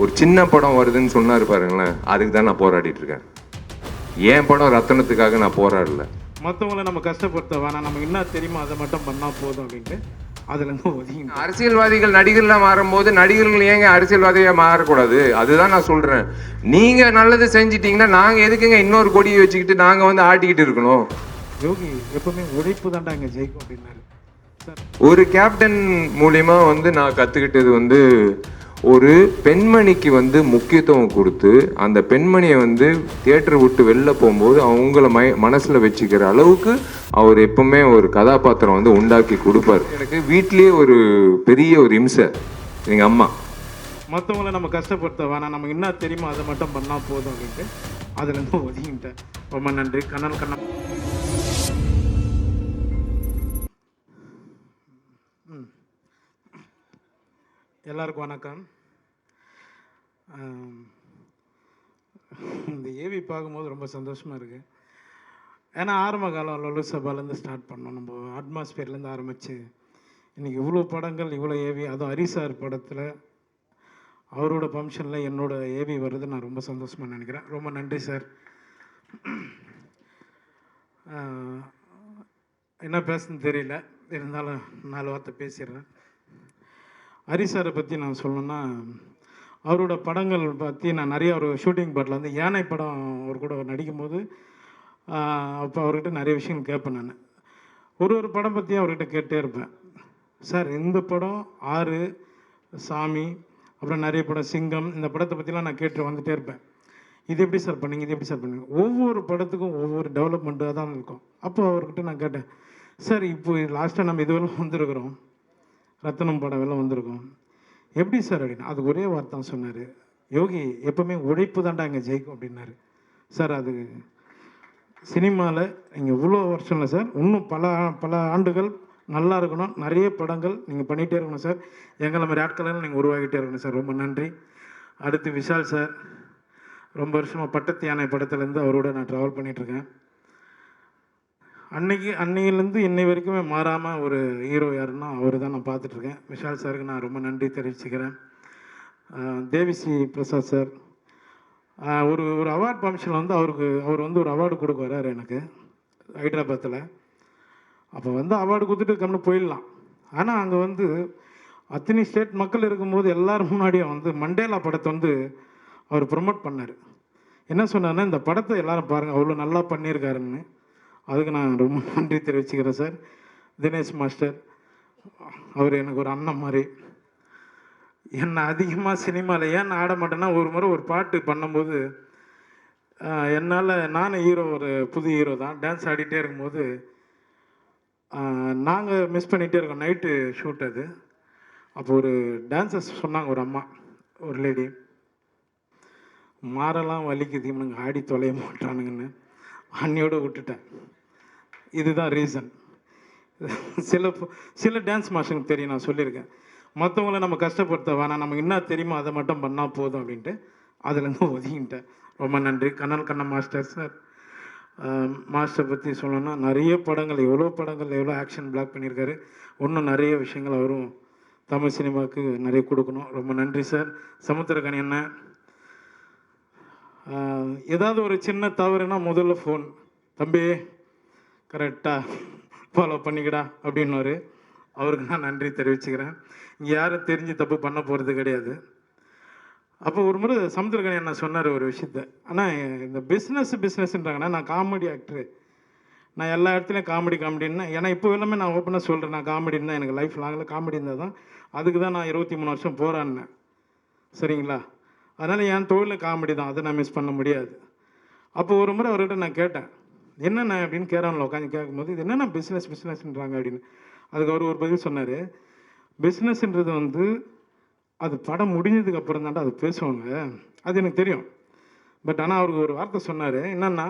ஒரு சின்ன படம் வருதுன்னு சொன்னாரு பாருங்களேன் அதுக்கு தான் நான் போராடிட்டு இருக்கேன். என் படம் ரத்தனத்துக்காக நான் போராடல? மற்றவங்கள நம்ம கஷ்டப்படுத்த வேணாம் நமக்கு என்ன தெரியுமோ அதை மட்டும் பண்ணால் போதும் அப்படின்ட்டு அதுலேருந்து ஒதுங்கிட்டேன். அரசியல்வாதிகள் நடிகர்களா மாறும்போது நடிகர்கள் ஏங்க அரசியல்வாதியா மாறக்கூடாது? அதுதான் நான் சொல்றேன். நீங்க நல்லது செஞ்சிட்டீங்கன்னா நாங்க எதுக்குங்க இன்னொரு கொடியை வச்சுக்கிட்டு நாங்க வந்து ஆட்டிக்கிட்டு இருக்கணும்? யோகி எப்பவுமே உழைப்பு தான்டா இங்கே ஜெயிக்கும் அப்படின்னாரு. ஒரு கேப்டன் மூலியமா வந்து நான் கத்துக்கிட்டது வந்து ஒரு பெண்மணிக்கு வந்து முக்கியத்துவம் கொடுத்து அந்த பெண்மணியை வந்து தியேட்டர் விட்டு வெளில போகும்போது அவங்கள மை மனசில் வச்சுக்கிற அளவுக்கு அவர் எப்பவுமே ஒரு கதாபாத்திரம் வந்து உண்டாக்கி கொடுப்பார். எனக்கு வீட்லேயே ஒரு பெரிய ஒரு இம்சை எங்கள் அம்மா. மற்றவங்கள நம்ம கஷ்டப்படுத்த வேணாம் நமக்கு என்ன தெரியுமோ அதை மட்டும் பண்ணால் போதும் அப்படின்ட்டு அதுலேருந்து ஒதுங்கிட்டேன். ரொம்ப நன்றி. கண்ணன் கண்ணன். எல்லாருக்கும் வணக்கம். இந்த ஏவி பார்க்கும்போது ரொம்ப சந்தோஷமாக இருக்குது ஏன்னா ஆரம்ப காலம் லொலு சபாலேருந்து ஸ்டார்ட் பண்ணோம். நம்ம அட்மாஸ்பியர்லேருந்து ஆரம்பித்து இன்றைக்கி இவ்வளோ படங்கள் இவ்வளோ ஏவி அதுவும் ஹரிசார் படத்தில் அவரோட ஃபங்க்ஷனில் என்னோட ஏவி வருது. நான் ரொம்ப சந்தோஷமாக நினைக்கிறேன். ரொம்ப நன்றி சார் என்ன பேசுன்னு தெரியல. இருந்தாலும் நாலு வார்த்தை பேசிடுறேன். ஹரி சாரை பற்றி நான் சொல்லணுன்னா அவரோட படங்கள் பற்றி நான் நிறைய ஒரு ஷூட்டிங் பாட்டில் வந்து யானை படம் அவர் கூட நடிக்கும்போது அப்போ அவர்கிட்ட நிறைய விஷயங்கள் கேட்பேன் நான். ஒரு ஒரு படம் பற்றி அவர்கிட்ட கேட்டே இருப்பேன். சார் இந்த படம் ஆறு சாமி அப்புறம் நிறைய படம் சிங்கம் இந்த படத்தை பற்றிலாம் நான் கேட்டு வந்துகிட்டே இருப்பேன். இது எப்படி சார் பண்ணீங்க? இது எப்படி சார் பண்ணீங்க? ஒவ்வொரு படத்துக்கும் ஒவ்வொரு டெவலப்மெண்ட்டாக தான் இருக்கும். அப்போ அவர்கிட்ட நான் கேட்டேன் சார் இப்போ லாஸ்ட்டாக நம்ம இதுவெல்லாம் வந்திருக்கிறோம். ரத்தனம் படம் எல்லாம் வந்திருக்கோம். எப்படி சார் அப்படின்னு அது ஒரே வார்த்தை தான் சொன்னார். யோகி எப்பவுமே உழைப்பு தாண்டா இங்கே ஜெயிக்கும் அப்படின்னாரு. சார் அது சினிமாவில் நீங்கள் இவ்வளோ வருஷம் இல்லை சார் இன்னும் பல பல ஆண்டுகள் நல்லா இருக்கணும். நிறைய படங்கள் நீங்கள் பண்ணிகிட்டே இருக்கணும் சார். எங்களை மாதிரி ஆட்களெல்லாம் நீங்கள் உருவாகிட்டே இருக்கணும் சார். ரொம்ப நன்றி. அடுத்து விஷால் சார். ரொம்ப வருஷமாக பட்டத்து யானை படத்துலேருந்து அவரோட நான் ட்ராவல் பண்ணிகிட்ருக்கேன் அன்னைக்கு அன்னையிலேருந்து இன்னை வரைக்குமே மாறாமல் ஒரு ஹீரோ யாருன்னா அவர் தான் நான் பார்த்துட்ருக்கேன். விஷால் சாருக்கு நான் ரொம்ப நன்றி தெரிவிச்சுக்கிறேன். ஆஹ் தேவிஸ்ரீ பிரசாத் சார். ஒரு ஒரு அவார்ட் ஃபங்க்ஷனில் வந்து அவருக்கு அவர் வந்து ஒரு அவார்டு கொடுக்க வர்றாரு எனக்கு ஹைதராபாத்தில் அப்போ வந்து அவார்டு கொடுத்துட்டு கம்னு போயிடலாம். ஆனால் அங்கே வந்து அத்தனை ஸ்டேட் மக்கள் இருக்கும்போது எல்லாரும் முன்னாடியும் வந்து மண்டேலா படத்தை வந்து அவர் ப்ரொமோட் பண்ணார். என்ன சொன்னார்னா இந்த படத்தை எல்லோரும் பாருங்கள் அவ்வளோ நல்லா பண்ணியிருக்காருன்னு. அதுக்கு நான் ரொம்ப நன்றி தெரிவிச்சுக்கிறேன் சார். தினேஷ் மாஸ்டர் அவர் எனக்கு ஒரு அண்ணன் மாதிரி. என்னை அதிகமாக சினிமாவில் ஏன் நான் ஆட மாட்டேன்னா ஒரு முறை ஒரு பாட்டு பண்ணும்போது என்னால் நானும் ஹீரோ ஒரு புது ஹீரோ தான். டான்ஸ் ஆடிட்டே இருக்கும்போது நாங்கள் மிஸ் பண்ணிகிட்டே இருக்கோம். நைட்டு ஷூட் அது. அப்போ ஒரு டான்சர்ஸ் சொன்னாங்க ஒரு அம்மா ஒரு லேடி மாறலாம் வலிக்குது இவனுங்க ஆடி தொலைய மாட்டானுங்கன்னு. அன்னையோடு விட்டுட்டேன். இதுதான் ரீசன் சில சில டான்ஸ் மாஸ்டருக்கு தெரியும் நான் சொல்லியிருக்கேன். மற்றவங்கள நம்ம கஷ்டப்படுத்த வேணாம் நமக்கு என்ன தெரியுமோ அதை மட்டும் பண்ணால் போதும் அப்படின்ட்டு அதுலேருந்து ஒதுங்கிட்டேன். ரொம்ப நன்றி. Kannan Kannan master sir. Master பற்றி சொல்லணும்னா நிறைய படங்கள் எவ்வளோ படங்கள் எவ்வளோ ஆக்ஷன் பிளாக் பண்ணியிருக்காரு. இன்னும் நிறைய விஷயங்கள் அவரும் தமிழ் சினிமாவுக்கு நிறைய கொடுக்கணும். ரொம்ப நன்றி சார். சமுத்திரக்கணி என்ன ஏதாவது ஒரு சின்ன தவறுனா முதல்ல ஃபோன் தம்பி கரெக்டாக ஃபாலோ பண்ணிக்கடா அப்படின்னு அவருக்கு நான் நன்றி தெரிவிச்சுக்கிறேன். இங்கே யாரும் தெரிஞ்சு தப்பு பண்ண போகிறது கிடையாது. அப்போ ஒரு முறை சமுத்திரகணி என்ன சொன்னார் ஒரு விஷயத்த. ஆனால் இந்த பிஸ்னஸ் பிஸ்னஸ்ன்றாங்கன்னா நான் காமெடி ஆக்டரு நான் எல்லா இடத்துலையும் காமெடி காமெடின்னா ஏன்னா இப்போ எல்லாமே நான் ஓப்பனாக சொல்கிறேன் நான் காமெடின்னு எனக்கு லைஃப் லாங்கில் காமெடி இருந்தால் தான் அதுக்கு தான் நான் இருபத்தி மூணு வருஷம் போராடினேன். சரிங்களா? அதனால் என் தொழில் காமெடி தான். அதை நான் மிஸ் பண்ண முடியாது. அப்போ ஒரு முறை அவர்கிட்ட நான் கேட்டேன் என்னென்ன அப்படின்னு கேரனில் உட்காந்து கேட்கும்போது இது என்னென்ன பிஸ்னஸ் பிஸ்னஸ்ன்றாங்க அப்படின்னு. அதுக்கு அவர் ஒரு பதில் சொன்னார் பிஸ்னஸ்ன்றது வந்து அது படம் முடிஞ்சதுக்கு அப்புறம் தான்டா அது பேசுவாங்க. அது எனக்கு தெரியும். பட் ஆனால் அவருக்கு ஒரு வார்த்தை சொன்னார் என்னென்னா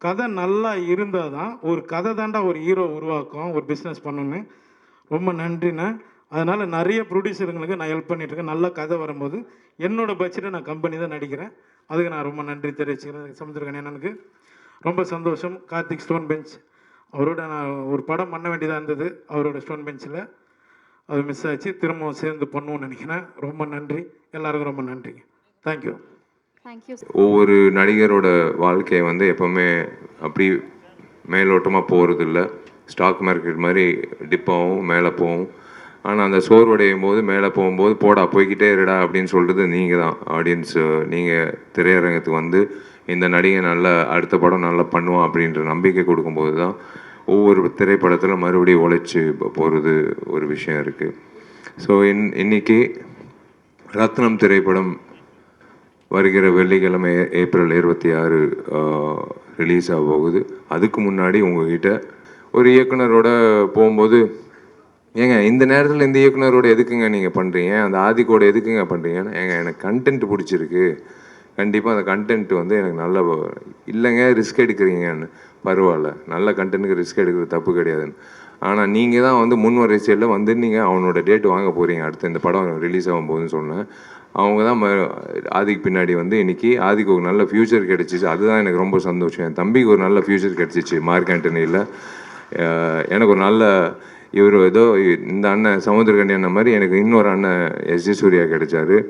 கதை நல்லா இருந்தால் தான் ஒரு கதை தாண்டா ஒரு ஹீரோ உருவாக்கும் ஒரு பிஸ்னஸ் பண்ணணுன்னு ரொம்ப நன்றிண்ணே. அதனால் நிறைய ப்ரொடியூசருங்களுக்கு நான் ஹெல்ப் பண்ணிட்டுருக்கேன். நல்ல கதை வரும்போது என்னோட பட்ஜெட்டை நான் கம்பெனி தான் நடிக்கிறேன். அதுக்கு நான் ரொம்ப நன்றி தெரிவிச்சுக்கிறேன். சமுத்திரகன் அண்ணனுக்கு ரொம்ப சந்தோஷம். கார்த்திக் ஸ்டோன் பெஞ்ச் அவரோட நான் ஒரு படம் பண்ண வேண்டியதாக இருந்தது. அவரோட ஸ்டோன் பெஞ்சில் அது மிஸ் ஆச்சு. திரும்பவும் சேர்ந்து பண்ணுவோம்னு நினைக்கிறேன். ரொம்ப நன்றி. எல்லாருக்கும் ரொம்ப நன்றிங்க தேங்க்யூ தேங்க்யூ ஒவ்வொரு நடிகரோட வாழ்க்கை வந்து எப்போவுமே அப்படி மேலோட்டமாக போகிறது இல்லை ஸ்டாக் மார்க்கெட் மாதிரி டிப்பாகவும் மேலே போகும் ஆனால் அந்த சோர்வடையும் போது மேலே போகும்போது போடா போய்கிட்டே இருடா அப்படின்னு சொல்கிறது நீங்கள் தான் ஆடியன்ஸு நீங்கள் திரையரங்கத்துக்கு வந்து இந்த நடிகை நல்ல அடுத்த படம் நல்லா பண்ணுவான் அப்படின்ற நம்பிக்கை கொடுக்கும்போது தான் ஒவ்வொரு திரைப்படத்தில் மறுபடியும் உழைச்சி போகிறது ஒரு விஷயம் இருக்குது ஸோ இன் இன்னைக்கு ரத்னம் திரைப்படம் வருகிற வெள்ளிக்கிழமை ஏ- ஏப்ரல் இருபத்தி ஆறு ரிலீஸ் ஆக போகுது. அதுக்கு முன்னாடி உங்ககிட்ட ஒரு இயக்குனரோட போகும்போது ஏங்க இந்த நேரத்தில் இந்த இயக்குனரோட எதுக்குங்க நீங்கள் பண்ணுறீங்க அந்த ஆதிக்கோட எதுக்குங்க பண்ணுறீங்கன்னு ஏங்க எனக்கு கண்டென்ட் பிடிச்சிருக்கு. கண்டிப்பாக அந்த கண்டென்ட் வந்து எனக்கு நல்ல இல்லைங்க ரிஸ்க் எடுக்கிறீங்கன்னு. பரவாயில்ல. நல்ல கண்டென்ட்டுக்கு ரிஸ்க் எடுக்கிறது தப்பு கிடையாதுன்னு. ஆனால் நீங்கள் தான் வந்து முன் வரிசையில் வந்து நீங்கள் அவனோட டேட் வாங்க போகிறீங்க அடுத்து இந்த படம் ரிலீஸ் ஆகும் போதுன்னு சொன்னேன். அவங்க தான் ஆதிக்கு பின்னாடி வந்து இன்றைக்கி ஆதிக்கு ஒரு நல்ல ஃப்யூச்சர் கிடச்சிச்சு. அதுதான் எனக்கு ரொம்ப சந்தோஷம். என் தம்பிக்கு ஒரு நல்ல ஃப்யூச்சர் கிடச்சிச்சு மார்க் ஆண்டனியில். எனக்கு ஒரு நல்ல இவர் ஏதோ இந்த அண்ணன் சமுத்திரகண்டி அண்ணன் மாதிரி எனக்கு இன்னொரு அண்ணன் எஸ் ஜி சூர்யா கிடைச்சாரு.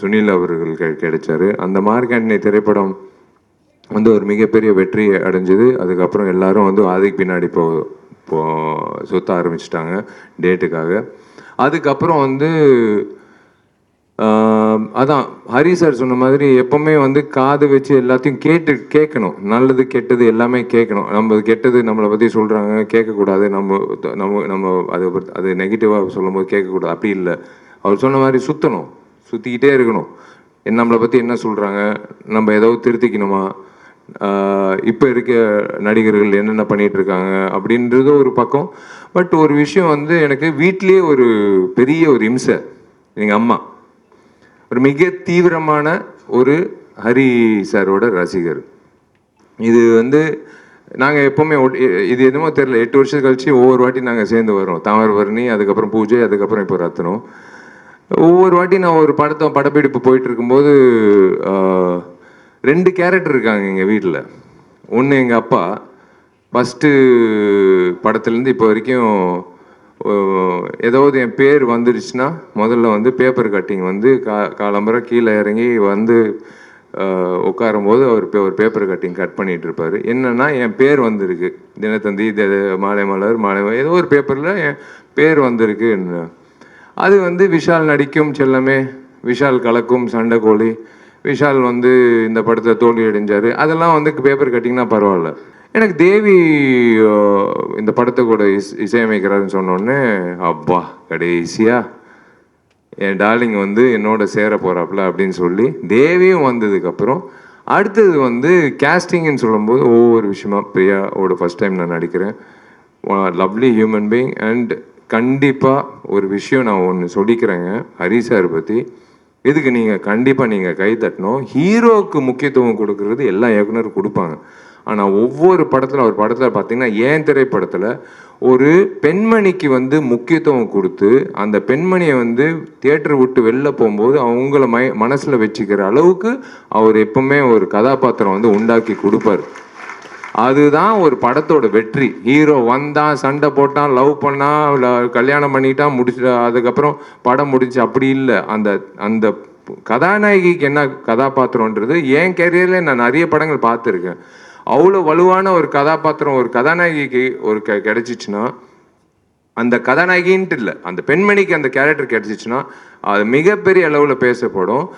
சுனில் அவர்கள் கெ- கிடைச்சாரு. அந்த மார்க் திரைப்படம் வந்து ஒரு மிகப்பெரிய வெற்றி அடைஞ்சது. அதுக்கப்புறம் எல்லாரும் வந்து அதுக்கு பின்னாடி போ போ சுத்த ஆரம்பிச்சிட்டாங்க டேட்டுக்காக. அதுக்கப்புறம் வந்து அதான் ஹரி சார் சொன்ன மாதிரி எப்பவுமே வந்து காது வச்சு எல்லாத்தையும் கேட்டு கேட்கணும். நல்லது கெட்டது எல்லாமே கேட்கணும். நம்ம கெட்டது நம்மளை பற்றி சொல்கிறாங்க கேட்கக்கூடாது. நம்ம நம்ம நம்ம அதை அது நெகட்டிவாக சொல்லும்போது கேட்கக்கூடாது. அப்படி இல்லை. அவர் சொன்ன மாதிரி சுற்றணும் சுற்றிக்கிட்டே இருக்கணும். நம்மளை பற்றி என்ன சொல்கிறாங்க நம்ம ஏதாவது திருத்திக்கணுமா? இப்போ இருக்க நடிகர்கள் என்னென்ன பண்ணிட்டு இருக்காங்க? அப்படின்றது ஒரு பக்கம். பட் ஒரு விஷயம் வந்து எனக்கு வீட்லேயே ஒரு பெரிய ஒரு இம்சை. எங்கள் அம்மா. ஒரு மிக தீவிரமான ஒரு ஹரி சாரோட ரசிகர். இது வந்து நாங்கள் எப்போவுமே இது எதுவுமோ தெரில எட்டு வருஷம் கழித்து ஒவ்வொரு வாட்டி நாங்கள் சேர்ந்து வரோம் தாமிரபரணி அதுக்கப்புறம் பூஜை அதுக்கப்புறம் இப்போ ரத்னம் ஒவ்வொரு வாட்டி நான் ஒரு படத்தை படப்பிடிப்பு போயிட்டு இருக்கும்போது ரெண்டு கேரக்டர் இருக்காங்க எங்கள் வீட்டில் ஒன்று எங்கள் அப்பா ஃபஸ்ட்டு படத்துலேருந்து இப்போ வரைக்கும் ஏதாவது என் பேர் வந்துருச்சுன்னா முதல்ல வந்து பேப்பர் கட்டிங் வந்து கா காலம்பரம் கீழே இறங்கி வந்து உட்காரும்போது அவர் ஒரு பேப்பர் கட்டிங் கட் பண்ணிகிட்டு இருப்பார் என்னென்னா என் பேர் வந்திருக்கு. தினத்தந்தி தி- மாலை மலர் மாலை ஏதோ ஒரு பேப்பரில் என் பேர் வந்திருக்கு அது வந்து விஷால் நடிக்கும் செல்லமே விஷால் கலக்கும் சண்டைக்கோழி விஷால் வந்து இந்த படத்தை தோல்வி அடைஞ்சார். அதெல்லாம் வந்து பேப்பர் கட்டிங்னா பரவாயில்ல. எனக்கு தேவி இந்த படத்தை கூட இஸ் இசையமைக்கிறாருன்னு சொன்னோடனே அப்பா கடைசியாக என் டார்லிங் வந்து என்னோட சேர போகிறாப்புல அப்படின்னு சொல்லி தேவியும் வந்ததுக்கப்புறம் அடுத்தது வந்து கேஸ்டிங்னு சொல்லும்போது ஒவ்வொரு விஷயமா பிரியாவோட ஃபர்ஸ்ட் டைம் நான் நடிக்கிறேன். லவ்லி ஹியூமன் பீயிங் அண்ட் கண்டிப்பாக ஒரு விஷயம் நான் ஒன்று சொல்லிக்கிறேங்க ஹரி சார் பற்றி இதுக்கு நீங்கள் கண்டிப்பாக நீங்கள் கை தட்டணும். ஹீரோவுக்கு முக்கியத்துவம் கொடுக்கறது எல்லா இயக்குனரும் கொடுப்பாங்க. ஆனால் ஒவ்வொரு படத்தில் ஒரு படத்தில் பார்த்தீங்கன்னா ஏன் திரைப்படத்தில் ஒரு பெண்மணிக்கு வந்து முக்கியத்துவம் கொடுத்து அந்த பெண்மணியை வந்து தியேட்டர் விட்டு வெளில போகும்போது அவங்கள மை மனசில் வச்சுக்கிற அளவுக்கு அவர் எப்பவுமே ஒரு கதாபாத்திரம் வந்து உண்டாக்கி கொடுப்பார். அதுதான் ஒரு படத்தோட வெற்றி. ஹீரோ வந்தான் சண்டை போட்டான் லவ் பண்ணான் கல்யாணம் பண்ணிட்டான் முடிச்சு அதுக்கப்புறம் படம் முடிச்சு அப்படி இல்லை. அந்த அந்த கதாநாயகிக்கு என்ன கதாபாத்திரம்ன்றது என் கேரியரில் நான் நிறைய படங்கள் பார்த்துருக்கேன். அவ்வளோ வலுவான ஒரு கதாபாத்திரம் ஒரு கதாநாயகிக்கு ஒரு க கிடைச்சிச்சுன்னா அந்த கதாநாயகின்ட்டு இல்லை அந்த பெண்மணிக்கு அந்த கேரக்டர் கிடைச்சிச்சுன்னா அது மிகப்பெரிய அளவில் பேசப்படும்.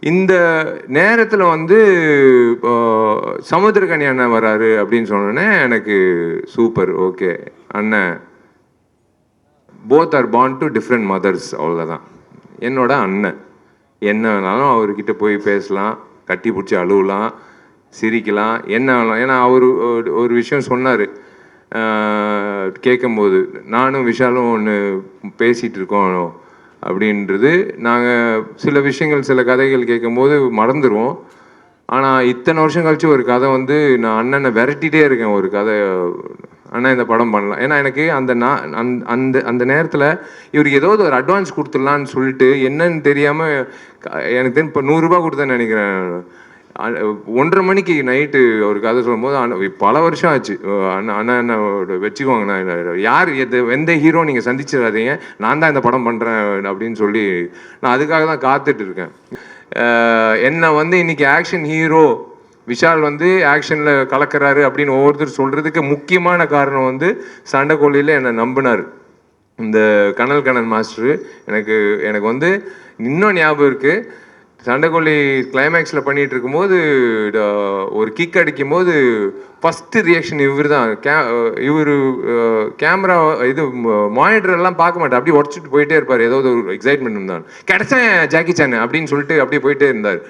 இந்த நேரத்தில் வந்து இப்போ, சமுத்திரகனி அண்ணன் வராரு அப்படின்னு சொன்னோன்னே எனக்கு சூப்பர் ஓகே அண்ணன் போத் ஆர் பாண்ட் டு டிஃப்ரெண்ட் மதர்ஸ் அவ்வளோதான் என்னோட அண்ணன் என்ன வேணாலும் அவர்கிட்ட போய் பேசலாம் கட்டி பிடிச்சி அழுவலாம். சிரிக்கலாம். என்ன ஆகலாம்? ஏன்னா அவர் ஒரு- ஒரு விஷயம் சொன்னார். கேட்கும்போது நானும் விஷாலும் ஒன்று பேசிகிட்டு இருக்கோம் அப்படின்றது நாங்கள் சில விஷயங்கள் சில கதைகள் கேட்கும்போது மறந்துடுவோம் ஆனால் இத்தனை வருஷம் கழித்து ஒரு கதை வந்து நான் அண்ணனை விரட்டிகிட்டே இருக்கேன் ஒரு கதை. அண்ணன் இந்த படம் பண்ணலாம். ஏன்னா எனக்கு அந்த நான் அந்த அந்த அந்த நேரத்தில் இவருக்கு ஏதாவது ஒரு அட்வான்ஸ் கொடுத்துடலான்னு சொல்லிட்டு என்னன்னு தெரியாமல் எனக்கு இப்போ நூறுரூபா கொடுத்தேன்னு நினைக்கிறேன். ஒன்றரை மணிக்கு நைட்டு ஒரு கதை சொல்லும்போது அண்ணா- பல வருஷம் ஆச்சு. அண்ணா அண்ணா என்ன வச்சுக்கோங்க நான் யார் எது எந்த ஹீரோ நீங்கள் சந்திச்சிடாதீங்க நான் தான் இந்த படம் பண்ணுறேன் அப்படின்னு சொல்லி நான் அதுக்காக தான் காத்துட்டு இருக்கேன். என்னை வந்து இன்னைக்கு ஆக்ஷன் ஹீரோ விஷால் வந்து ஆக்ஷனில் கலக்கிறாரு அப்படின்னு ஒவ்வொருத்தர் சொல்கிறதுக்கு முக்கியமான காரணம் வந்து சண்டைக்கோழியில் என்னை நம்பினார். இந்த கனல் கணன் மாஸ்டர் எனக்கு எனக்கு வந்து இன்னும் ஞாபகம் இருக்குது சண்டைக்கோழி கிளைமேக்ஸில் பண்ணிட்டு இருக்கும்போது ட- ஒரு கிக் அடிக்கும்போது ஃபஸ்ட்டு ரியாக்ஷன் இவர் தான் கே இவர் கேமரா இது மானிட்டர் எல்லாம் பார்க்க மாட்டார். அப்படியே உடச்சிட்டு போயிட்டே இருப்பார். ஏதோ ஒரு எக்ஸைட்மெண்ட் இருந்தாலும் கிடைச்சேன் ஜாக்கி சான் அப்படின்னு சொல்லிட்டு அப்படியே போயிட்டே இருந்தார்.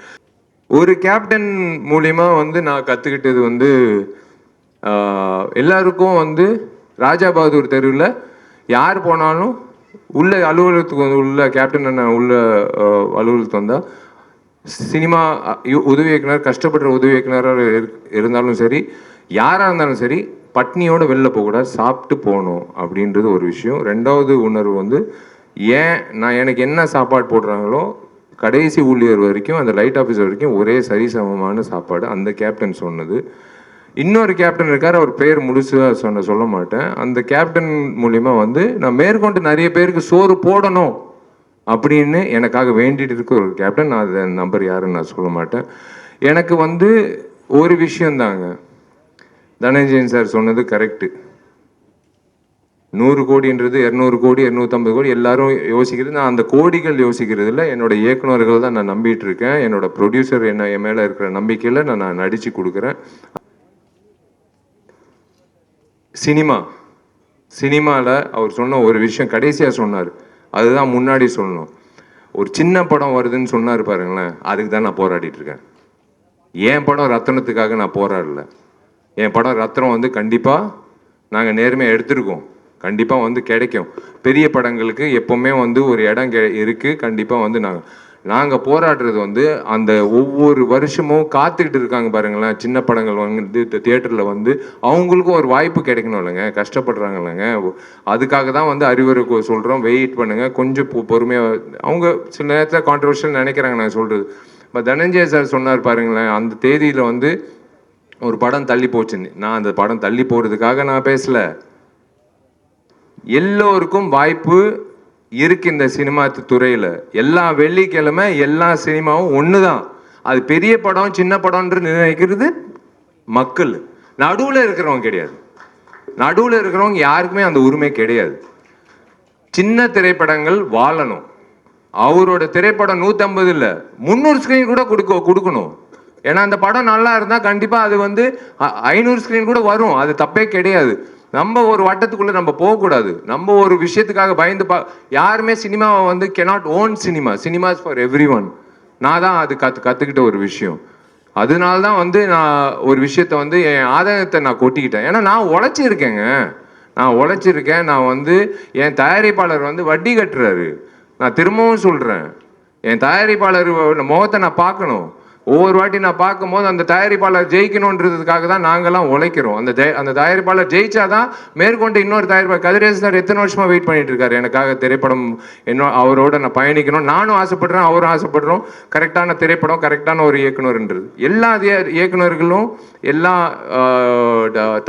ஒரு கேப்டன் மூலியமா வந்து நான் கற்றுக்கிட்டது வந்து எல்லாருக்கும் வந்து ராஜா பகதூர் தெருவில் யார் போனாலும் உள்ள அலுவலகத்துக்கு வந்து உள்ள கேப்டன் அண்ணன் உள்ள அலுவலகத்துக்கு வந்தால் சினிமா உதவி இயக்குனர் கஷ்டப்படுற உதவி இயக்குனராக இரு- இருந்தாலும் சரி யாராக இருந்தாலும் சரி பட்னியோட வெளில போகக்கூடாது சாப்பிட்டு போகணும் அப்படின்றது ஒரு விஷயம். ரெண்டாவது உணர்வு வந்து ஏன் நான் எனக்கு என்ன சாப்பாடு போடுறாங்களோ கடைசி ஊழியர் வரைக்கும் அந்த லைட் ஆஃபீஸர் வரைக்கும் ஒரே சரிசமமான சாப்பாடு. அந்த கேப்டன் சொன்னது. இன்னொரு கேப்டன் இருக்கார் அவர் பேர் முழுசாக சொன்ன சொல்ல மாட்டேன். அந்த கேப்டன் மூலிமா வந்து நான் மேற்கொண்டு நிறைய பேருக்கு சோறு போடணும். அப்படின்னு எனக்காக வேண்டிட்டு இருக்க ஒரு கேப்டன் நான் அதை நம்பர் யாருன்னு நான் சொல்ல மாட்டேன். எனக்கு வந்து ஒரு விஷயந்தாங்க தனஞ்சயன் சார் சொன்னது கரெக்டு நூறு கோடின்றது இரநூறு கோடி இரநூத்தம்பது கோடி எல்லாரும் யோசிக்கிறது நான் அந்த கோடிகள் யோசிக்கிறது இல்லை என்னோட இயக்குனர்கள் தான் நான் நம்பிட்டு இருக்கேன். என்னோட ப்ரொடியூசர் என்ன என் மேலே இருக்கிற நம்பிக்கையில் நான் நான் நடித்து கொடுக்குறேன். சினிமா. சினிமாவில் அவர் சொன்ன ஒரு விஷயம் கடைசியாக சொன்னார். அதுதான் முன்னாடி சொல்லணும். ஒரு சின்ன படம் வருதுன்னு சொன்னார் பாருங்களேன் அதுக்கு தான் நான் போராடிட்டு இருக்கேன். என் படம் ரத்தனத்துக்காக நான் போராடல. என் படம் ரத்தனம் வந்து கண்டிப்பாக நாங்கள் நேர்மையாக எடுத்திருக்கோம். கண்டிப்பாக வந்து கிடைக்கும். பெரிய படங்களுக்கு எப்போவுமே வந்து ஒரு இடம் கெ இருக்குது கண்டிப்பாக வந்து நாங்கள் நாங்கள் போராடுறது வந்து அந்த ஒவ்வொரு வருஷமும் காத்துக்கிட்டு இருக்காங்க பாருங்களேன். சின்ன படங்கள் வந்து தியேட்டரில் வந்து அவங்களுக்கும் ஒரு வாய்ப்பு கிடைக்கணும் இல்லைங்க. கஷ்டப்படுறாங்க இல்லைங்க அதுக்காக தான் வந்து அறிவுரை சொல்கிறோம் வெயிட் பண்ணுங்க. கொஞ்சம் பொ- அவங்க சில நேரத்தில் கான்ட்ரவர்ஷியல் நினைக்கிறாங்க நான் சொல்கிறது இப்போ தனஞ்சய சார் சொன்னார் பாருங்களேன் அந்த தேதியில் வந்து ஒரு படம் தள்ளி போச்சுன்னு. நான் அந்த படம் தள்ளி போகிறதுக்காக நான் பேசல. எல்லோருக்கும் வாய்ப்பு இருக்கு இந்த சினிமா துறையில். எல்லா வெள்ளிக்கிழமை எல்லா சினிமாவும் ஒன்று தான் அது பெரிய படம் சின்ன படம்ன்ற நிர்ணயிக்கிறது மக்கள். நடுவில் இருக்கிறவங்க கிடையாது. நடுவில் இருக்கிறவங்க யாருக்குமே அந்த உரிமை கிடையாது. சின்ன திரைப்படங்கள் வாழணும். அவரோட திரைப்படம் நூற்றம்பது இல்லை. முந்நூறு ஸ்க்ரீன் கூட கொடுக்க கொடுக்கணும். ஏன்னா அந்த படம் நல்லா இருந்தால் கண்டிப்பாக அது வந்து ஐநூறு ஸ்க்ரீன் கூட வரும். அது தப்பே கிடையாது. நம்ம ஒரு வட்டத்துக்குள்ளே நம்ம போகக்கூடாது. நம்ம ஒரு விஷயத்துக்காக பயந்து பா யாருமே சினிமாவை வந்து cannot own cinema cinemas for everyone நான் தான் அது கற்று கற்றுக்கிட்ட ஒரு விஷயம். அதனால தான் வந்து நான் ஒரு விஷயத்த வந்து என் ஆதாயத்தை நான் கொட்டிக்கிட்டேன். ஏன்னா நான் உழைச்சிருக்கேங்க. நான் உழைச்சிருக்கேன். நான் வந்து என் தயாரிப்பாளர் வந்து வட்டி கட்டுறாரு. நான் திரும்பவும் சொல்கிறேன் என் தயாரிப்பாளர் முகத்தை நான் பார்க்கணும். ஒவ்வொரு வாட்டி நான் பார்க்கும்போது அந்த தயாரிப்பாளர் ஜெயிக்கணுன்றதுக்காக தான் நாங்கெல்லாம் உழைக்கிறோம். அந்த ஜெய அந்த தயாரிப்பாளர் ஜெயிச்சாதான் மேற்கொண்டு இன்னொரு தயாரிப்பாளர் கதிரேசன் சார் எத்தனை வருஷமா வெயிட் பண்ணிட்டு இருக்காரு எனக்காக திரைப்படம் என்ன அவரோட நான் பயணிக்கணும். நானும் ஆசைப்படுறேன் அவரும் ஆசைப்படுறோம். கரெக்டான திரைப்படம் கரெக்டான ஒரு இயக்குனர்ன்றது. எல்லா இய- இயக்குனர்களும் எல்லா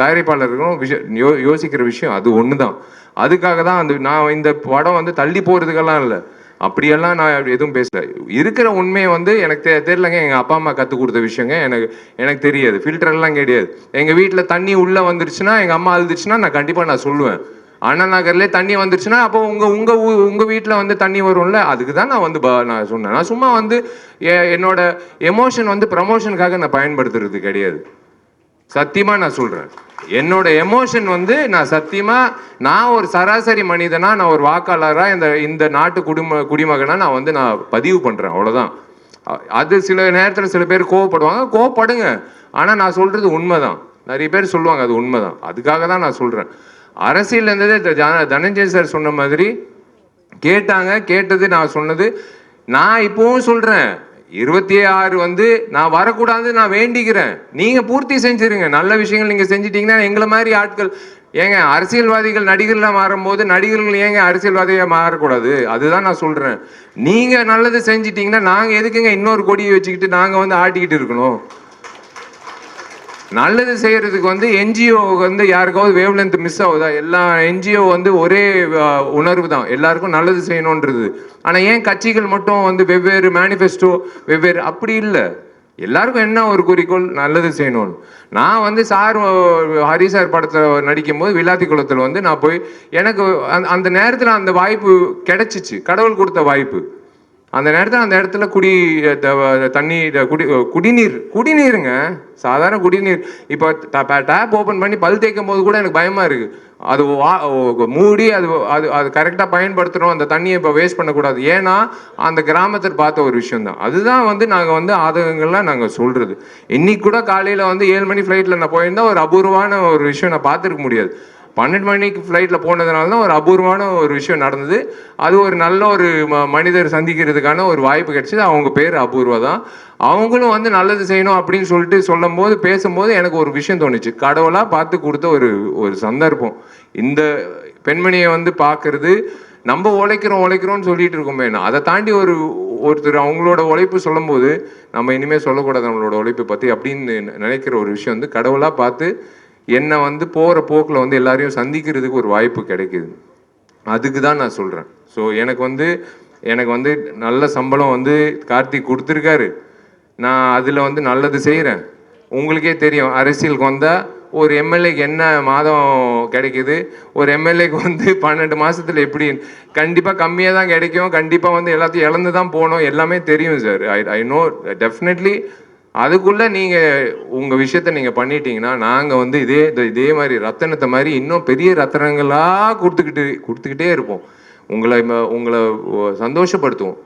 தயாரிப்பாளர்களும் விஷயம் யோ யோசிக்கிற விஷயம் அது ஒன்று தான் அதுக்காக தான் அந்த நான் இந்த படம் வந்து தள்ளி போகிறதுக்கெல்லாம் இல்லை. அப்படியெல்லாம் நான் அப்படி எதுவும் பேசல. இருக்கிற உண்மையை வந்து எனக்கு தெ தெரியலங்க. எங்கள் அப்பா அம்மா கற்றுக் கொடுத்த விஷயங்க. எனக்கு எனக்கு தெரியாது. ஃபில்டர் எல்லாம் கிடையாது. எங்கள் வீட்டில் தண்ணி உள்ளே வந்துருச்சுன்னா எங்கள் அம்மா அழுதுச்சுன்னா நான் கண்டிப்பாக நான் சொல்லுவேன். அண்ணா நகர்லேயே தண்ணி வந்துருச்சுன்னா அப்போ உங்கள் உங்கள் உங்கள் வீட்டில் வந்து தண்ணி வரும்ல? அதுக்கு தான் நான் வந்து ப- நான் சொன்னேன். நான் சும்மா வந்து எ- என்னோட எமோஷன் வந்து ப்ரமோஷனுக்காக நான் பயன்படுத்துறது கிடையாது. சத்தியமாக நான் சொல்கிறேன் என்னோட எமோஷன் வந்து நான் சத்தியமாக நான் ஒரு சராசரி மனிதனா நான் ஒரு வாக்காளராக இந்த இந்த நாட்டு குடிம குடிமகனாக நான் வந்து நான் பதிவு பண்ணுறேன் அவ்வளோதான் அது சில நேரத்தில் சில பேர் கோவப்படுவாங்க. கோவப்படுங்க. ஆனால் நான் சொல்றது உண்மைதான். நிறைய பேர் சொல்லுவாங்க அது உண்மைதான். அதுக்காக தான் நான் சொல்கிறேன் அரசியல் இருந்தது தனஞ்சய் சார் சொன்ன மாதிரி கேட்டாங்க கேட்டது நான் சொன்னது நான் இப்போவும் சொல்கிறேன் இருபத்தி ஆறு வந்து நான் வரக்கூடாது நான் வேண்டிக்கிறேன். நீங்கள் பூர்த்தி செஞ்சுருங்க. நல்ல விஷயங்கள் நீங்கள் செஞ்சிட்டிங்கன்னா எங்களை மாதிரி ஆட்கள் ஏங்க அரசியல்வாதிகள் நடிகர்களாக மாறும்போது நடிகர்கள் ஏங்க அரசியல்வாதியாக மாறக்கூடாது? அதுதான் நான் சொல்கிறேன் நீங்கள் நல்லது செஞ்சிட்டிங்கன்னா நாங்கள் எதுக்குங்க இன்னொரு கொடியை வச்சுக்கிட்டு நாங்கள் வந்து ஆட்டிக்கிட்டு இருக்கணும்? நல்லது செய்யறதுக்கு வந்து என்ஜிஓ வந்து யாருக்காவது வேவ் லென்த் மிஸ் ஆகுதா? எல்லா என்ஜிஓ வந்து ஒரே உணர்வு தான். எல்லாருக்கும் நல்லது செய்யணுன்றது. ஆனால் ஏன் கட்சிகள் மட்டும் வந்து வெவ்வேறு மேனிஃபெஸ்டோ வெவ்வேறு அப்படி இல்லை. எல்லாருக்கும் என்ன ஒரு குறிக்கோள்? நல்லது செய்யணும்னு நான் வந்து சார் ஹரி சார் படத்தில் நடிக்கும்போது விளாத்தி குளத்தில் வந்து நான் போய் எனக்கு அந்த- அந்த நேரத்தில் அந்த வாய்ப்பு கிடைச்சிச்சு. கடவுள் கொடுத்த வாய்ப்பு. அந்த நேரத்தில் அந்த இடத்துல குடி த- தண்ணி குடி குடிநீர் குடிநீருங்க. சாதாரண குடிநீர். இப்போ டேப் ஓப்பன் பண்ணி பல் தேய்க்கும் போது கூட எனக்கு பயமாக இருக்குது அது வா மூடி அது அது அது கரெக்டாக பயன்படுத்தணும். அந்த தண்ணியை இப்போ வேஸ்ட் பண்ணக்கூடாது. ஏன்னா அந்த கிராமத்தில் பார்த்த ஒரு விஷயம் தான். அதுதான் வந்து நாங்கள் வந்து ஆதகங்கள்லாம் நாங்கள் சொல்கிறது இன்னைக்கு கூட காலையில் வந்து ஏழு மணி ஃப்ளைட்டில் நான் போயிருந்தால் ஒரு அபூர்வமான ஒரு விஷயம் நான் பார்த்துருக்க முடியாது. பன்னெண்டு மணிக்கு ஃப்ளைட்டில் போனதுனால தான் ஒரு அபூர்வமான ஒரு விஷயம் நடந்தது. அது ஒரு நல்ல ஒரு ம- மனிதர் சந்திக்கிறதுக்கான ஒரு வாய்ப்பு கிடைச்சிது. அவங்க பேர் அபூர்வா தான். அவங்களும் வந்து நல்லது செய்யணும் அப்படின்னு சொல்லிட்டு சொல்லும் போது பேசும்போது எனக்கு ஒரு விஷயம் தோணுச்சு. கடவுளாக பார்த்து கொடுத்த ஒரு ஒரு சந்தர்ப்பம். இந்த பெண்மணியை வந்து பார்க்கறது நம்ம உழைக்கிறோம் உழைக்கிறோம்னு சொல்லிட்டு இருக்கோமே அதை தாண்டி ஒரு ஒருத்தர் அவங்களோட உழைப்பு சொல்லும்போது நம்ம இனிமேல் சொல்லக்கூடாது நம்மளோட உழைப்பை பற்றி அப்படின்னு நினைக்கிற ஒரு விஷயம் வந்து கடவுளாக பார்த்து என்னை வந்து போகிற போக்கில் வந்து எல்லாரையும் சந்திக்கிறதுக்கு ஒரு வாய்ப்பு கிடைக்குது. அதுக்கு தான் நான் சொல்கிறேன் ஸோ எனக்கு வந்து எனக்கு வந்து நல்ல சம்பளம் வந்து கார்த்திக் கொடுத்துருக்காரு. நான் அதில் வந்து நல்லது செய்கிறேன் உங்களுக்கே தெரியும் அரசியலுக்கு வந்தால் ஒரு எம்எல்ஏக்கு என்ன மாதம் கிடைக்குது? ஒரு எம்எல்ஏக்கு வந்து பன்னெண்டு மாதத்தில் எப்படி கண்டிப்பாக கம்மியாக தான் கிடைக்கும். கண்டிப்பாக வந்து எல்லாத்தையும் இழந்து தான் போகணும். எல்லாமே தெரியும் sir I I know definitely அதுக்குள்ள நீங்க உங்க விஷயத்த நீங்க பண்ணிட்டீங்கன்னா நாங்க வந்து இதே இதே மாதிரி ரத்தனத்தை மாதிரி இன்னும் பெரிய ரத்தனங்களா கொடுத்துக்கிட்டு கொடுத்துக்கிட்டே இருப்போம். உங்களை ம- உங்களை சந்தோஷப்படுத்துவோம்.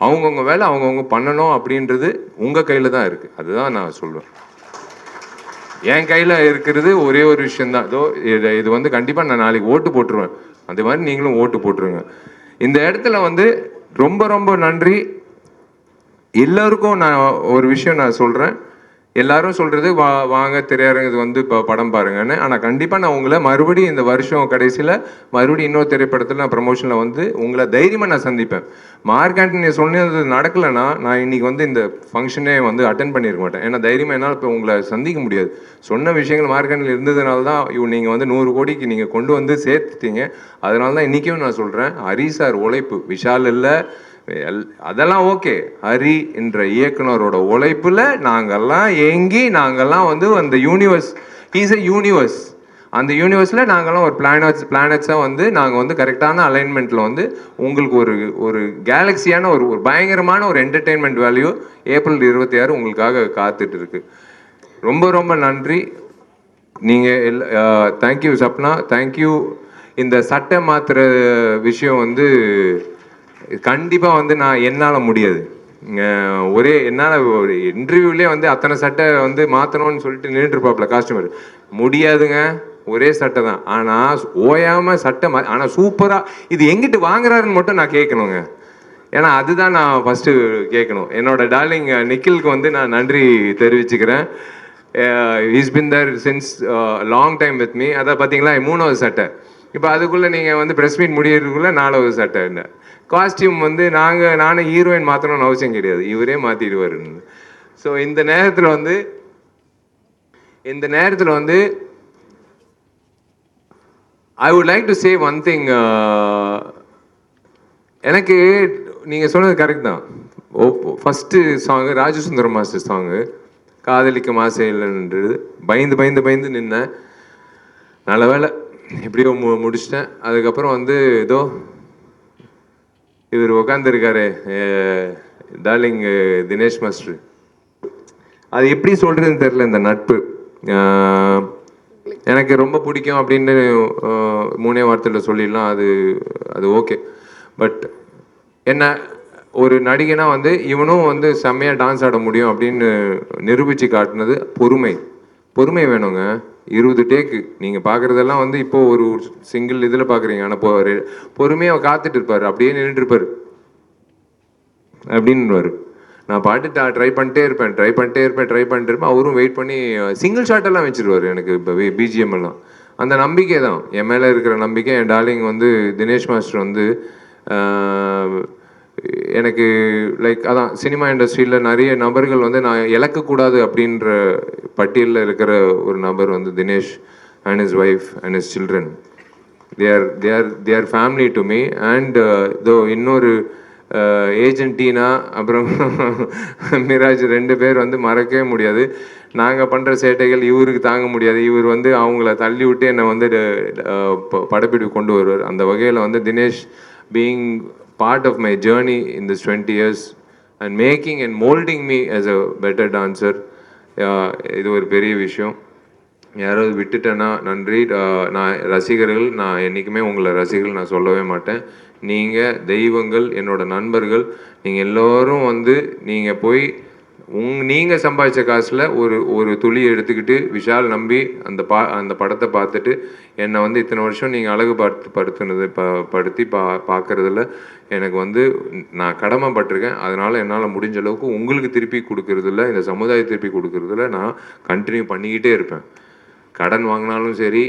அவங்கவுங்க வேலை அவங்கவுங்க பண்ணணும் அப்படின்றது உங்க கையில தான் இருக்கு. அதுதான் நான் சொல்வேன் என் கையில இருக்கிறது ஒரே ஒரு விஷயம்தான். இதோ இது இது வந்து கண்டிப்பா நான் நாளைக்கு ஓட்டு போட்டுருவேன். அது மாதிரி நீங்களும் ஓட்டு போட்டுருங்க. இந்த இடத்துல வந்து ரொம்ப ரொம்ப நன்றி. எல்லாருக்கும் நான் ஒரு விஷயம் நான் சொல்கிறேன் எல்லாரும் சொல்கிறது வா வாங்க திரையரங்கு வந்து இப்போ படம் பாருங்கன்னு. ஆனால் கண்டிப்பாக நான் உங்களை மறுபடியும் இந்த வருஷம் கடைசியில் மறுபடியும் இன்னொரு திரைப்படத்தில் நான் ப்ரமோஷனில் வந்து உங்களை தைரியமாக நான் சந்திப்பேன். மார்க் ஆண்டனி சொன்னது நடக்கலைன்னா நான் இன்னைக்கு வந்து இந்த ஃபங்க்ஷனே வந்து அட்டன் பண்ணியிருக்க மாட்டேன். ஏன்னா தைரியமாக என்னால் இப்போ உங்களை சந்திக்க முடியாது. சொன்ன விஷயங்கள் மார்க் ஆண்டனி இருந்ததுனால தான் இவ் நீங்கள் வந்து நூறு கோடிக்கு நீங்கள் கொண்டு வந்து சேர்த்துட்டீங்க. அதனால தான் இன்றைக்கும் நான் சொல்கிறேன் ஹரி சார் உழைப்பு. விஷால் இல்லை. அதெல்லாம் ஓகே. ஹரி என்ற இயக்குனரோட உழைப்பில் நாங்கள்லாம் ஏங்கி நாங்கெல்லாம் வந்து அந்த யூனிவர்ஸ் ஈஸ் எ யூனிவர்ஸ் அந்த யூனிவர்ஸில் நாங்கள்லாம் ஒரு பிளானட்ஸ் பிளானட்ஸாக வந்து நாங்கள் வந்து கரெக்டான அலைன்மெண்ட்டில் வந்து உங்களுக்கு ஒரு ஒரு கேலக்ஸியான ஒரு ஒரு பயங்கரமான ஒரு என்டர்டெயின்மெண்ட் வேல்யூ ஏப்ரல் இருபத்தி ஆறு உங்களுக்காக காத்துட்டு இருக்கு ரொம்ப ரொம்ப நன்றி. நீங்கள் எல் தேங்க்யூ சப்னா. தேங்க்யூ இந்த சட்டை மாத்துற விஷயம் வந்து கண்டிப்பாக வந்து நான் என்னால் முடியாது. ஒரே என்னால் ஒரு இன்டர்வியூலே வந்து அத்தனை சட்டை வந்து மாற்றணும்னு சொல்லிட்டு நின்றுருப்பாப்புல காஸ்டியூமர் முடியாதுங்க. ஒரே சட்டை தான். ஆனால் ஓயாமல் சட்டை மா ஆனால் சூப்பராக இது எங்கிட்டு வாங்குறாருன்னு மட்டும் நான் கேட்கணுங்க. ஏன்னா அதுதான் நான் ஃபஸ்ட்டு கேட்கணும். என்னோட டார்லிங் நிக்கிலுக்கு வந்து நான் நன்றி தெரிவிச்சுக்கிறேன். Is been there since long time with me அதை பார்த்தீங்களா மூணாவது சட்டை. இப்போ அதுக்குள்ளே நீங்கள் வந்து ப்ரெஸ் மீட் முடியறதுக்குள்ளே நாலாவது சட்டை என்ன காஸ்டியூம் வந்து நாங்கள் நானே ஹீரோயின் மாற்றணும்னு அவசியம் கிடையாது. இவரே மாற்றிடுவார் ஸோ இந்த நேரத்தில் வந்து இந்த நேரத்தில் வந்து I would like to say one thing எனக்கு நீங்கள் சொன்னது கரெக்ட் தான். ஓ first song Rajasundaram master song காதலிக்க மாசே இல்லைன்றது பயந்து பயந்து பயந்து நின்னேன். நல்ல வேலை எப்படியோ மு முடிச்சிட்டேன். அதுக்கப்புறம் வந்து ஏதோ இவர் உக்காந்துருக்காரு டார்லிங் தினேஷ் மாஸ்டர். அது எப்படி சொல்கிறதுன்னு தெரில இந்த நட்பு. எனக்கு ரொம்ப பிடிக்கும் அப்படின்னு மூணே வார்த்தையில் சொல்லிடலாம் அது அது ஓகே. பட் என்ன ஒரு நடிகனா வந்து இவனும் வந்து செம்மையாக டான்ஸ் ஆட முடியும் அப்படின்னு நிரூபித்து காட்டினது பொறுமை. பொறுமை வேணுங்க. இருபது டேக்கு நீங்கள் பார்க்குறதெல்லாம் வந்து இப்போ ஒரு சிங்கிள் இதில் பார்க்குறீங்க ஆனால் இப்போ பொறுமையாக காத்துட்டு இருப்பார். அப்படியே நின்றுட்டு இருப்பார். அப்படின்னுவாரு நான் பாட்டு ட்ரை பண்ணிட்டே இருப்பேன். ட்ரை பண்ணிட்டே இருப்பேன். ட்ரை பண்ணிட்டு இருப்பேன். அவரும் வெயிட் பண்ணி சிங்கிள் ஷாட்டெல்லாம் வச்சுருவார் வச்சிருவாரு எனக்கு இப்போ பிஜிஎம் எல்லாம். அந்த நம்பிக்கை தான் என் மேலே இருக்கிற நம்பிக்கை என் டார்லிங் வந்து தினேஷ் மாஸ்டர் வந்து எனக்கு லைக் அதான் சினிமா இண்டஸ்ட்ரியில் நிறைய நபர்கள் வந்து நான் இழக்கக்கூடாது அப்படின்ற பட்டியலில் இருக்கிற ஒரு நபர் வந்து Dinesh and his wife and his children there there there family to me and to uh, இன்னொரு uh, ஏஜென்ட் டீனா அப்புறம் மிராஜ் ரெண்டு பேர் வந்து மறக்கவே முடியாது. நாங்கள் பண்ணுற சேட்டைகள் இவருக்கு தாங்க முடியாது. இவர் வந்து அவங்கள தள்ளி விட்டு என்னை வந்து uh, படப்பிடிப்பு கொண்டு வருவார். அந்த வகையில் வந்து Dinesh being part of my journey in this twenty years and making and moulding me as a better dancer. Uh, இது ஒரு பெரிய விஷயம். யாராவது விட்டுட்டேன்னா நன்றி. நான் ரசிகர்கள் நான் என்றைக்குமே உங்களை ரசிகர்கள் நான் சொல்லவே மாட்டேன். நீங்கள் தெய்வங்கள் என்னோட நண்பர்கள் நீங்கள் எல்லோரும் வந்து நீங்கள் போய் உங் நீங்கள் சம்பாதிச்ச காசில் ஒரு ஒரு துளி எடுத்துக்கிட்டு விஷால் நம்பி அந்த பா அந்த படத்தை பார்த்துட்டு என்னை வந்து இத்தனை வருஷம் நீங்கள் அழகு படுத்து படுத்துனது ப படுத்தி பா பார்க்குறதுல எனக்கு வந்து நான் கடமைப்பட்டிருக்கேன். அதனால் என்னால் முடிஞ்ச அளவுக்கு உங்களுக்கு திருப்பி கொடுக்கறதில்ல இந்த சமுதாய திருப்பி கொடுக்கறதுல நான் கண்டினியூ பண்ணிக்கிட்டே இருப்பேன். கடன் வாங்கினாலும் சரி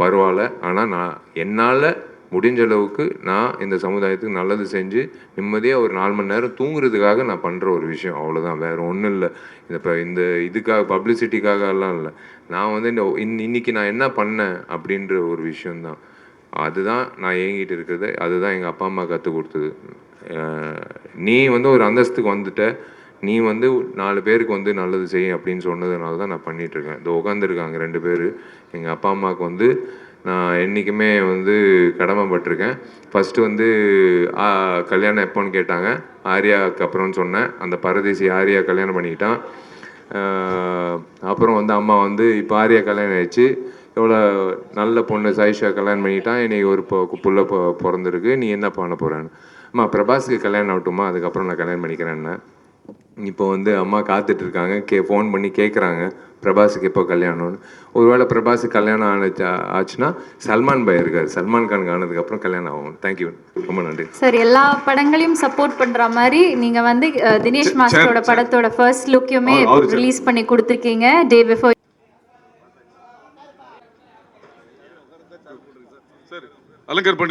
பரவாயில்ல. ஆனால் நான் என்னால் முடிஞ்ச அளவுக்கு நான் இந்த சமுதாயத்துக்கு நல்லது செஞ்சு நிம்மதியாக ஒரு நாலு மணி நேரம் தூங்குறதுக்காக நான் பண்ணுற ஒரு விஷயம். அவ்வளோதான் வேறு ஒன்றும் இல்லை. இந்த இப்போ இந்த இதுக்காக பப்ளிசிட்டிக்காக எல்லாம் இல்லை. நான் வந்து இந்த இன் இன்னைக்கு நான் என்ன பண்ணேன் அப்படின்ற ஒரு விஷயந்தான் அதுதான் நான் ஏங்கிட்டு இருக்கிறது. அதுதான் எங்கள் அப்பா அம்மா கற்றுக் கொடுத்தது. நீ வந்து ஒரு அந்தஸ்துக்கு வந்துட்ட. நீ வந்து நாலு பேருக்கு வந்து நல்லது செய்யும் அப்படின்னு சொன்னதுனால தான் நான் பண்ணிகிட்ருக்கேன் இருக்கேன். உட்காந்துருக்காங்க ரெண்டு பேர். எங்கள் அப்பா அம்மாவுக்கு வந்து நான் என்றைக்குமே வந்து கடமைப்பட்டிருக்கேன். ஃபஸ்ட்டு வந்து கல்யாணம் எப்போன்னு கேட்டாங்க. ஆர்யாவுக்கு அப்புறம்னு சொன்னேன். அந்த பரதேசி ஆர்யா கல்யாணம் பண்ணிக்கிட்டான். அப்புறம் வந்து அம்மா வந்து இப்போ ஆர்யா கல்யாணம் ஆயிடுச்சு. எவ்வளோ நல்ல பொண்ணு சாயிஷா கல்யாணம் பண்ணிட்டான். இன்னைக்கு ஒரு புள்ள பிறந்திருக்கு. நீ என்ன பண்ண போகிறேன்னு அம்மா பிரபாஸுக்கு கல்யாணம் ஆகட்டுமா? அதுக்கப்புறம் நான் கல்யாணம் பண்ணிக்கிறேன்னு. இப்போ வந்து அம்மா காத்துட்டு இருக்காங்க கே ஃபோன் பண்ணி கேட்குறாங்க பிரபாஸுக்கு எப்போ கல்யாணம்னு. ஒருவேளை பிரபாஸுக்கு கல்யாணம் ஆனுச்சா ஆச்சுன்னா சல்மான் பாய் இருக்கார். சல்மான் கானுக்கு ஆனதுக்கப்புறம் கல்யாணம் ஆகும். தேங்க்யூ ரொம்ப நன்றி. சார் எல்லா படங்களையும் சப்போர்ட் பண்ற மாதிரி நீங்க வந்து தினேஷ் மாஸ்டரோட படத்தோட ஃபர்ஸ்ட் லுக்கையுமே ரிலீஸ் பண்ணி கொடுத்துருக்கீங்க. டே பிஃபோர் அலங்கர் பண்ணி